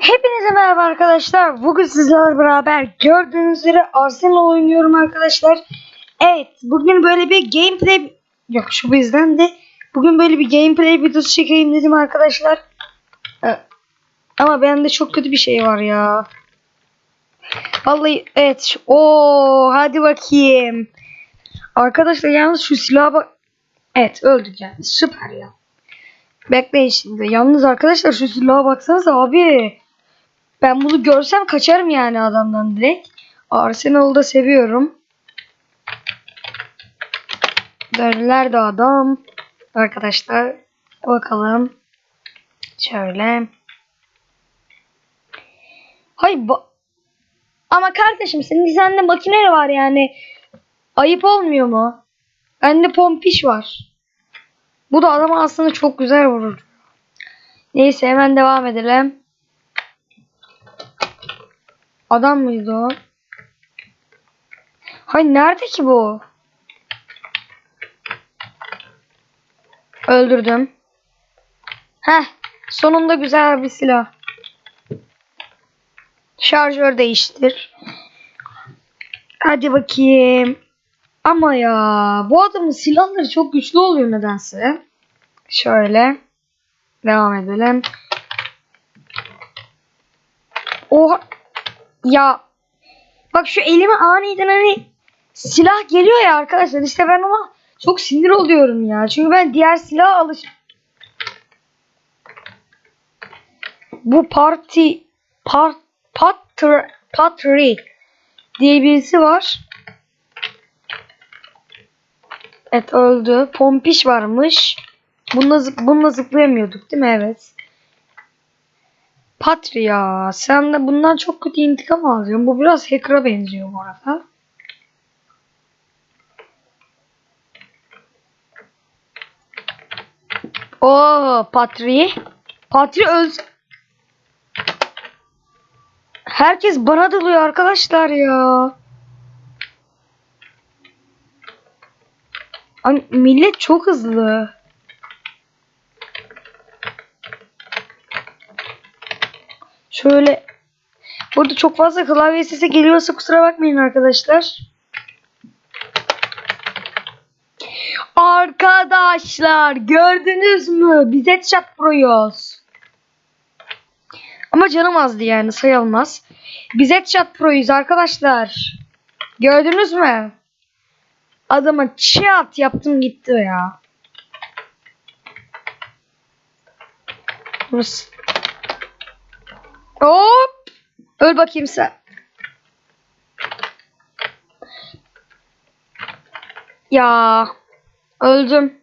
Hepinize merhaba arkadaşlar. Bugün sizlerle beraber gördüğünüz üzere Arsenal oynuyorum arkadaşlar. Evet, bugün böyle bir gameplay yok şu bizden de bugün böyle bir gameplay videosu çekeyim dedim arkadaşlar. Ee, Ama bende çok kötü bir şey var ya. Vallahi evet. Oo, hadi bakayım. Arkadaşlar yalnız şu silaha bak. Evet, öldük yani. Süper ya. Bekleyin şimdi. Yalnız arkadaşlar şu silaha baksanıza abi. Ben bunu görsem kaçarım yani adamdan direkt. Arsenal'ı da seviyorum. Nerede adam? Arkadaşlar bakalım. Şöyle. Hay Ama kardeşim senin sende makine var yani. Ayıp olmuyor mu? Bende pompiş var. Bu da adamı aslında çok güzel vurur. Neyse hemen devam edelim. Adam mıydı o? Hay nerede ki bu? Öldürdüm. Heh, sonunda güzel bir silah. Şarjör değiştir. Hadi bakayım. Ama ya bu adamın silahları çok güçlü oluyor nedense. Şöyle. Devam edelim. Oha. Ya. Bak şu elime aniden hani silah geliyor ya arkadaşlar. İşte ben ona çok sinir oluyorum ya. Çünkü ben diğer silah alış... Bu parti part patr patri diye birisi var. Evet öldü. Pompiş varmış. Bununla, zıp bununla zıplayamıyorduk değil mi? Evet. Patri ya. Sen de bundan çok kötü intikam alıyorsun. Bu biraz hacker'a benziyor bu arada. Oo Patri. Patri öl... Herkes bana dalıyor arkadaşlar ya. Ay, millet çok hızlı. Şöyle. Burada çok fazla klavye sesi geliyorsa kusura bakmayın arkadaşlar. Arkadaşlar gördünüz mü? Biz Headshot Pro'yuz. Ama canım azdı yani sayılmaz. Biz Headshot Pro'yuz arkadaşlar. Gördünüz mü? Adama çat yaptım gitti ya. Burası. Hop. Öl bakayım sen. Ya. Öldüm.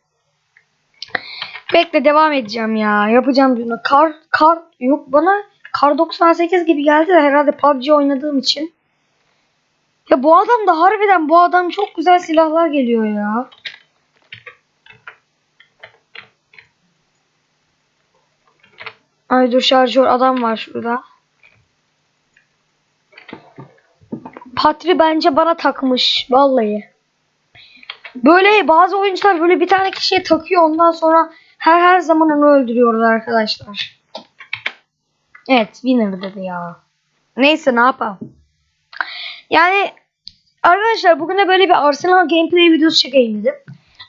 Bekle devam edeceğim ya. Yapacağım bunu. Kar kar yok bana kar 98 gibi geldi de herhalde PUBG oynadığım için. Ya bu adam da harbiden bu adam çok güzel silahlar geliyor ya. Ay dur şarjör adam var şurada. Patri bence bana takmış vallahi. Böyle bazı oyuncular böyle bir tane kişiye takıyor ondan sonra her her zaman onu öldürüyorlar arkadaşlar. Evet winner dedi ya. Neyse ne yapalım. Yani arkadaşlar bugün de böyle bir Arsenal gameplay videosu çekeyim dedim.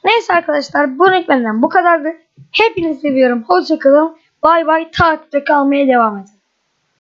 Neyse arkadaşlar bu benden bu kadardı. Hepinizi seviyorum. Hoşçakalın. Bay bay. Takipte kalmaya devam edin.